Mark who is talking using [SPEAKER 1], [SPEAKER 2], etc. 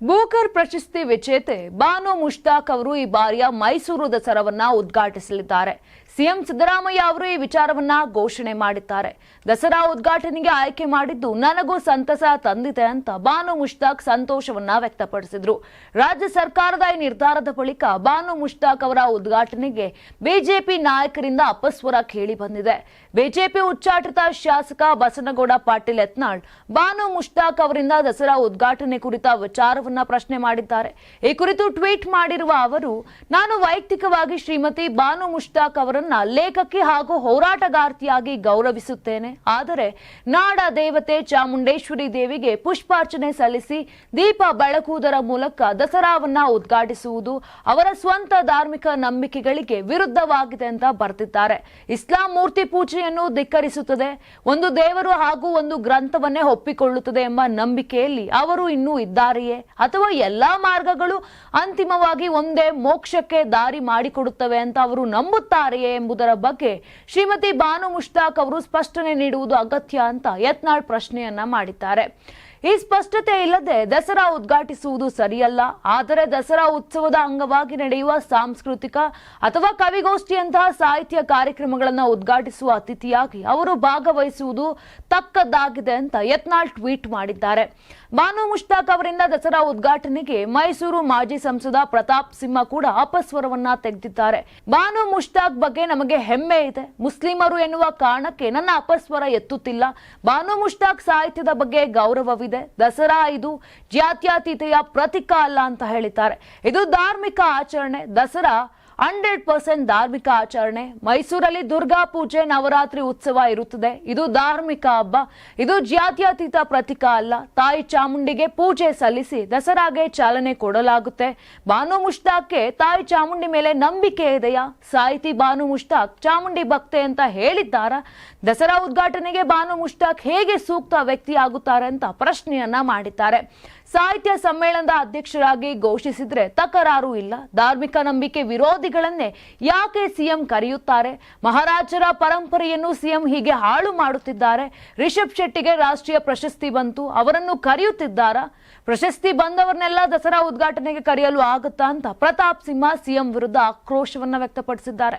[SPEAKER 1] Booker ಪ್ರಶಸ್ತಿ ವಿಜೇತೆ ಬಾನು ಮುಷ್ತಾಕ್ ಅವರು ಈ ಬಾರಿಯ ಮೈಸೂರು ದಸರಾವನ್ನ ಉದ್ಘಾಟಿಸಲಿದ್ದಾರೆ. ಸಿಎಂ ಸಿದ್ದರಾಮಯ್ಯ ಅವರು ಈ ವಿಚಾರವನ್ನ ಘೋಷಣೆ ಮಾಡಿದ್ದಾರೆ. ದಸರಾ ಉದ್ಘಾಟನೆಗೆ ಆಯ್ಕೆ ಮಾಡಿದ್ದು ನನಗೂ ಸಂತಸ ತಂದಿದೆ ಅಂತ ಬಾನು ಮುಷ್ತಾಕ್ ಸಂತೋಷವನ್ನ ವ್ಯಕ್ತಪಡಿಸಿದ್ರು. ರಾಜ್ಯ ಸರ್ಕಾರದ ಈ ನಿರ್ಧಾರದ ಬಳಿಕ ಬಾನು ಮುಷ್ತಾಕ್ ಅವರ ಉದ್ಘಾಟನೆಗೆ ಬಿಜೆಪಿ ನಾಯಕರಿಂದ ಅಪಸ್ವರ ಕೇಳಿ ಬಂದಿದೆ. ಬಿಜೆಪಿ ಉಚ್ಚಾಟಿತ ಶಾಸಕ ಬಸನಗೌಡ ಪಾಟೀಲ್ ಯತ್ನಾಳ್ ಬಾನು ಮುಷ್ತಾಕ್ ಅವರಿಂದ ದಸರಾ ಉದ್ಘಾಟನೆ ಕುರಿತ ವಿಚಾರವನ್ನ ಪ್ರಶ್ನೆ ಮಾಡಿದ್ದಾರೆ. ಈ ಕುರಿತು ಟ್ವೀಟ್ ಮಾಡಿರುವ ಅವರು, ನಾನು ವೈಯಕ್ತಿಕವಾಗಿ ಶ್ರೀಮತಿ ಬಾನು ಮುಷ್ತಾಕ್ ಅವರನ್ನ ಲೇಖಕಿ ಹಾಗೂ ಹೋರಾಟಗಾರ್ತಿಯಾಗಿ ಗೌರವಿಸುತ್ತೇನೆ. ಆದರೆ ನಾಡ ದೇವತೆ ಚಾಮುಂಡೇಶ್ವರಿ ದೇವಿಗೆ ಪುಷ್ಪಾರ್ಚನೆ ಸಲ್ಲಿಸಿ ದೀಪ ಬೆಳಕುವುದರ ಮೂಲಕ ದಸರಾವನ್ನ ಉದ್ಘಾಟಿಸುವುದು ಅವರ ಸ್ವಂತ ಧಾರ್ಮಿಕ ನಂಬಿಕೆಗಳಿಗೆ ವಿರುದ್ಧವಾಗಿದೆ ಅಂತ ಬರ್ತಿದ್ದಾರೆ ಇಸ್ಲಾಂ ಮೂರ್ತಿ ಪೂಜೆಯನ್ನು ಧಿಕ್ಕರಿಸುತ್ತದೆ. ಒಂದು ದೇವರು ಹಾಗೂ ಒಂದು ಗ್ರಂಥವನ್ನೇ ಒಪ್ಪಿಕೊಳ್ಳುತ್ತದೆ ಎಂಬ ನಂಬಿಕೆಯಲ್ಲಿ ಅವರು ಇನ್ನೂ ಇದ್ದಾರೆಯೇ? ಅಥವಾ ಎಲ್ಲಾ ಮಾರ್ಗಗಳು ಅಂತಿಮವಾಗಿ ಒಂದೇ ಮೋಕ್ಷಕ್ಕೆ ದಾರಿ ಮಾಡಿಕೊಡುತ್ತವೆ ಅಂತ ಅವರು ನಂಬುತ್ತಾರೆಯೇ? ಎಂಬುದರ ಬಗ್ಗೆ ಶ್ರೀಮತಿ ಬಾನು ಮುಷ್ತಾಕ್ ಅವರು ಸ್ಪಷ್ಟನೆ ನೀಡುವುದು ಅಗತ್ಯ ಅಂತ ಯತ್ನಾಳ್ ಪ್ರಶ್ನೆಯನ್ನ ಮಾಡಿದ್ದಾರೆ. ಈ ಸ್ಪಷ್ಟತೆ ಇಲ್ಲದೆ ದಸರಾ ಉದ್ಘಾಟಿಸುವುದು ಸರಿಯಲ್ಲ, ಆದರೆ ದಸರಾ ಉತ್ಸವದ ಅಂಗವಾಗಿ ನಡೆಯುವ ಸಾಂಸ್ಕೃತಿಕ ಅಥವಾ ಕವಿಗೋಷ್ಠಿಯಂತಹ ಸಾಹಿತ್ಯ ಕಾರ್ಯಕ್ರಮಗಳನ್ನು ಉದ್ಘಾಟಿಸುವ ಅತಿಥಿಯಾಗಿ ಅವರು ಭಾಗವಹಿಸುವುದು ತಕ್ಕದ್ದಾಗಿದೆ ಅಂತ ಯತ್ನಾಳ್ ಟ್ವೀಟ್ ಮಾಡಿದ್ದಾರೆ. ಬಾನು ಮುಷ್ತಾಕ್ ಅವರಿಂದ ದಸರಾ ಉದ್ಘಾಟನೆಗೆ ಮೈಸೂರು ಮಾಜಿ ಸಂಸದ ಪ್ರತಾಪ್ ಸಿಂಹ ಕೂಡ ಅಪಸ್ವರವನ್ನ ತೆಗೆದಿದ್ದಾರೆ. ಬಾನು ಮುಷ್ತಾಕ್ ಬಗ್ಗೆ ನಮಗೆ ಹೆಮ್ಮೆ ಇದೆ. ಮುಸ್ಲಿಮರು ಎನ್ನುವ ಕಾರಣಕ್ಕೆ ನನ್ನ ಅಪಸ್ವರ ಎತ್ತುತ್ತಿಲ್ಲ. ಬಾನು ಮುಷ್ತಾಕ್ ಸಾಹಿತ್ಯದ ಬಗ್ಗೆ ಗೌರವವಿದೆ ದಸರಾ ಇದು ಜಾತ್ಯತೀತೆಯ ಪ್ರತೀಕ ಅಲ್ಲ ಅಂತ ಹೇಳಿದ್ದಾರೆ. ಇದು ಧಾರ್ಮಿಕ ಆಚರಣೆ. ದಸರಾ ಹಂಡ್ರೆಡ್ ಪರ್ಸೆಂಟ್ ಧಾರ್ಮಿಕ ಆಚರಣೆ. ಮೈಸೂರಲ್ಲಿ ದುರ್ಗಾ ಪೂಜೆ ನವರಾತ್ರಿ ಉತ್ಸವ ಇರುತ್ತದೆ. ಇದು ಧಾರ್ಮಿಕ ಹಬ್ಬ. ಇದು ಜಾತ್ಯತೀತ ಪ್ರತೀಕ ಅಲ್ಲ. ತಾಯಿ ಚಾಮುಂಡಿಗೆ ಪೂಜೆ ಸಲ್ಲಿಸಿ ದಸರಾಗೆ ಚಾಲನೆ ಕೊಡಲಾಗುತ್ತೆ. ಬಾನು ಮುಷ್ತಾಕ್ಗೆ ತಾಯಿ ಚಾಮುಂಡಿ ಮೇಲೆ ನಂಬಿಕೆ ಇದೆಯಾ? ಸಾಹಿತಿ ಬಾನು ಮುಷ್ತಾಕ್ ಚಾಮುಂಡಿ ಭಕ್ತೆ ಅಂತ ಹೇಳಿದ್ದಾರ? ದಸರಾ ಉದ್ಘಾಟನೆಗೆ ಬಾನು ಮುಷ್ತಾಕ್ ಹೇಗೆ ಸೂಕ್ತ ವ್ಯಕ್ತಿ ಆಗುತ್ತಾರೆ ಅಂತ ಪ್ರಶ್ನೆಯನ್ನ ಮಾಡಿದ್ದಾರೆ. ಸಾಹಿತ್ಯ ಸಮ್ಮೇಳನದ ಅಧ್ಯಕ್ಷರಾಗಿ ಘೋಷಿಸಿದ್ರೆ ತಕರಾರು ಇಲ್ಲ. ಧಾರ್ಮಿಕ ನಂಬಿಕೆ ವಿರೋಧಿಗಳನ್ನೇ ಯಾಕೆ ಸಿಎಂ ಕರೆಯುತ್ತಾರೆ? ಮಹಾರಾಜರ ಪರಂಪರೆಯನ್ನು ಸಿಎಂ ಹೀಗೆ ಹಾಳು ಮಾಡುತ್ತಿದ್ದಾರೆ. ರಿಷಬ್ ಶೆಟ್ಟಿಗೆ ರಾಷ್ಟ್ರೀಯ ಪ್ರಶಸ್ತಿ ಬಂತು, ಅವರನ್ನು ಕರೆಯುತ್ತಿದ್ದಾರಾ? ಪ್ರಶಸ್ತಿ ಬಂದವರನ್ನೆಲ್ಲ ದಸರಾ ಉದ್ಘಾಟನೆಗೆ ಕರೆಯಲು ಆಗುತ್ತಾ ಅಂತ ಪ್ರತಾಪ್ ಸಿಂಹ ಸಿಎಂ ವಿರುದ್ಧ ಆಕ್ರೋಶವನ್ನ ವ್ಯಕ್ತಪಡಿಸಿದ್ದಾರೆ.